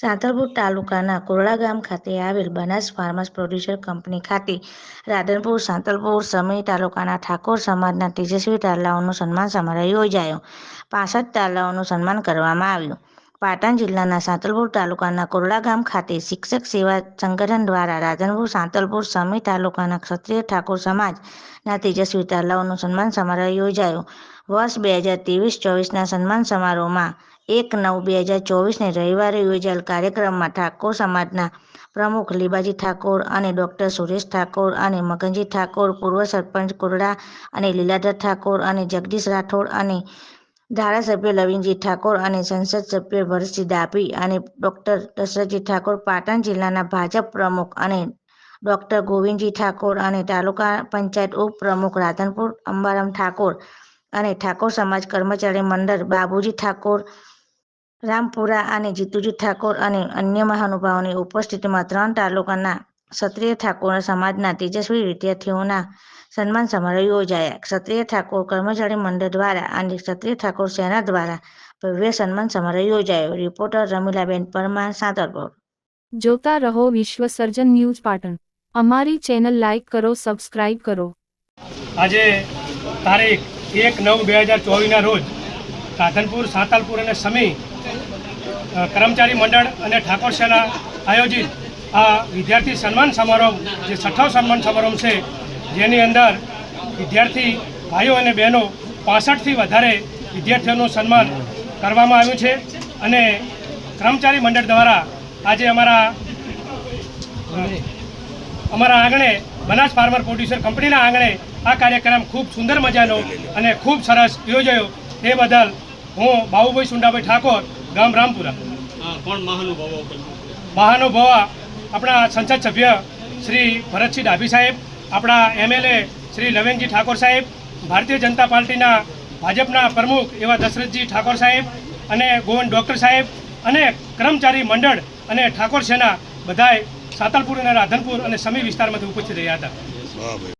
સાંતલપુર તાલુકાના કોરડા ગામ ખાતે આવેલ બનાસ ફાર્મસ પ્રોડ્યુસર કંપની ખાતે રાધનપુર સાંતલપુર સમી તાલુકાના ઠાકોર સમાજના તેજસ્વી તાલાઓનું સન્માન સમારોહ યોજાયો. પાસઠ તાલાઓનું સન્માન કરવામાં આવ્યું. પાટણ જિલ્લાના સાંતલપુર તાલુકાના કોરડા ગામ ખાતે શિક્ષક સેવા સંગઠન દ્વારા રાધનપુર સાંતલપુર સમી તાલુકાના ક્ષત્રિય ઠાકોર સમાજના તેજસ્વી તાલાઓનું સન્માન સમારોહ યોજાયો. વર્ષ બે હજાર ત્રેવીસ ચોવીસના સન્માન સમારોહમાં એક નવ બે હજાર ચોવીસને રવિવારે યોજાયેલ કાર્યક્રમમાં ઠાકોર સમાજના પ્રમુખ લીબાજી ઠાકોર અને ડૉક્ટર સુરેશ ઠાકોર અને મગનજી ઠાકોર, પૂર્વ સરપંચ કુરડા અને લીલાધર ઠાકોર અને જગદીશ રાઠોડ અને ધારાસભ્ય લવિનજી ઠાકોર અને સંસદ સભ્ય ભરતસિંહ ડાભી અને ડૉક્ટર દશરથજી ઠાકોર, પાટણ જિલ્લાના ભાજપ પ્રમુખ અને ડૉક્ટર ગોવિંદજી ઠાકોર અને તાલુકા પંચાયત ઉપપ્રમુખ રાધનપુર અંબારામ ઠાકોર અને ઠાકોર સમાજ કર્મચારી મંડળ બાબુજી ઠાકોર રામપુરા અને જીતુજી ઠાકોર અને અન્ય મહાનુભાવોની ઉપસ્થિતિમાં ત્રણ તાલુકાના ક્ષત્રિય ઠાકોર સમાજના તેજસ્વી વિદ્યાર્થીઓના સન્માન સમારોહ યોજાયા. ક્ષત્રિય ઠાકોર કર્મચારી મંડળ દ્વારા અને ક્ષત્રિય ઠાકોર સેના દ્વારા ભવ્ય સન્માન સમારોહ યોજાયો. રિપોર્ટર રમીલાબેન પરમાર સાંતલપુર જોતા રહો વિશ્વ સર્જન ન્યૂઝ પાટણ. અમારી ચેનલ લાઈક કરો સબસ્ક્રાઇબ કરો. આજે તારીખ એક નવ બે હજાર ચોવીસના રોજ રાધનપુર, સાંતાલપુર અને સમી કર્મચારી મંડળ અને ઠાકોર સેના આયોજિત આ વિદ્યાર્થી સન્માન સમારોહ, જે છઠ્ઠો સન્માન સમારોહ છે, જેની અંદર વિદ્યાર્થી ભાઈઓ અને બહેનો પાસઠથી વધારે વિદ્યાર્થીઓનું સન્માન કરવામાં આવ્યું છે અને કર્મચારી મંડળ દ્વારા આજે અમારા અમારા આંગણે, બનાસ ફાર્મર પ્રોડ્યુસર કંપનીના આંગણે આ કાર્યક્રમ ખૂબ સુંદર મજાનો અને ખૂબ સરસ યોજાયો. તે બદલ હું બાબુભાઈ સુંડાભાઈ ઠાકોર ગામ રામપુરા. મહાનુભાવા આપણા સંસદ સભ્ય શ્રી ભરતસિંહ ડાભી સાહેબ આપણા એમએલએ શ્રી લવેનજી ઠાકોર સાહેબ ભારતીય જનતા પાર્ટીના ભાજપના પ્રમુખ એવા દશરથજી ઠાકોર સાહેબ અને ગોવન ડૉક્ટર સાહેબ અને કર્મચારી મંડળ અને ઠાકોર સેના બધાય સાતલપુર અને રાધનપુર અને સમી વિસ્તારમાંથી ઉપસ્થિત રહ્યા હતા.